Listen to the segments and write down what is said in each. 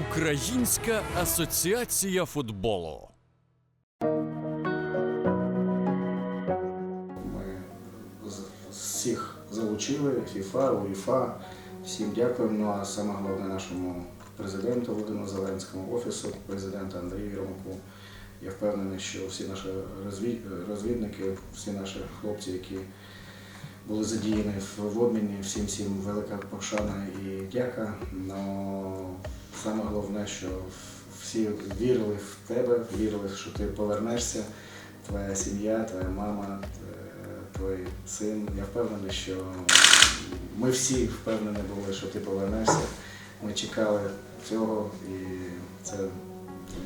Українська асоціація футболу. Ми всіх залучили, ФІФА, УЄФА. Всім дякуємо. Ну а саме головне нашому президенту Володимиру Зеленському, офісу президента Андрію Єрмаку. Я впевнений, що всі наші розвідники, всі наші хлопці, які були задіяні в обміні, всім всім велика пошана і дяка. Но саме головне, що всі вірили в тебе, вірили, що ти повернешся, твоя сім'я, твоя мама, твій син. Я впевнений, що ми всі впевнені були, що ти повернешся. Ми чекали цього, і це,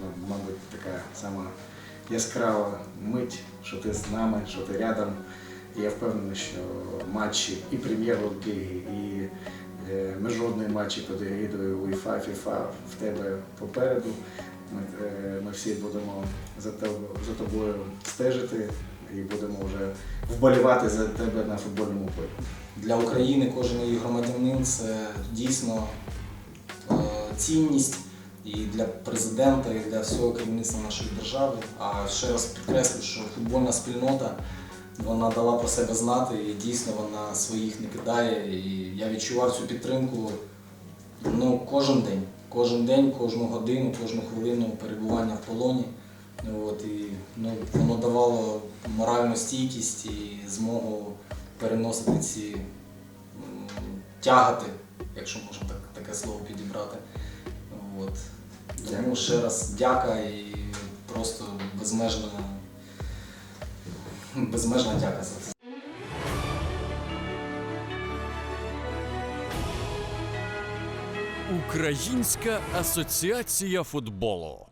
ну, мабуть, така сама яскрава мить, що ти з нами, що ти рядом. І я впевнений, що матчі і прем'єр-ліги, і міжнародні матчі під егідою УЄФА, FIFA в тебе попереду. Ми, е, ми всі будемо за тобою, стежити і будемо вже вболівати за тебе на футбольному полі. Для України кожен її громадянин це дійсно е, цінність і для президента, і для всього керівництва нашої держави. А ще раз підкреслю, що футбольна спільнота вона дала про себе знати і дійсно вона своїх не кидає. І я відчував цю підтримку ну, кожен день. Кожен день, кожну годину, кожну хвилину перебування в полоні. От, і, ну, воно давало моральну стійкість і змогу переносити ці тягати, якщо можна так, таке слово підібрати. От. Тому ще раз дяка і просто безмежна, безмежна дяка за це. Українська асоціація футболу.